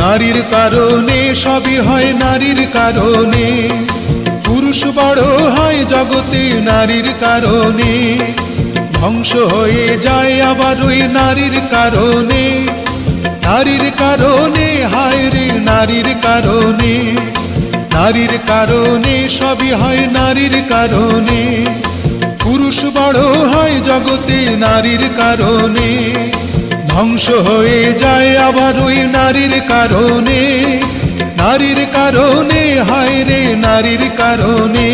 নারীর কারণে, সবই হয় নারীর কারণে। পুরুষ বড় হয় জগতে নারীর কারণে। ধ্বংস হয়ে যায় আবার ওই নারীর কারণে। নারীর কারণে, হায় রে, নারীর কারণে। নারীর কারণে, সবই হয় নারীর কারণে। পুরুষ বড় হয় জগতে নারীর কারণে। ধ্বংস হয়ে যায় আবার ওই নারীর কারণে। নারীর কারণে হায় রে নারীর কারণে।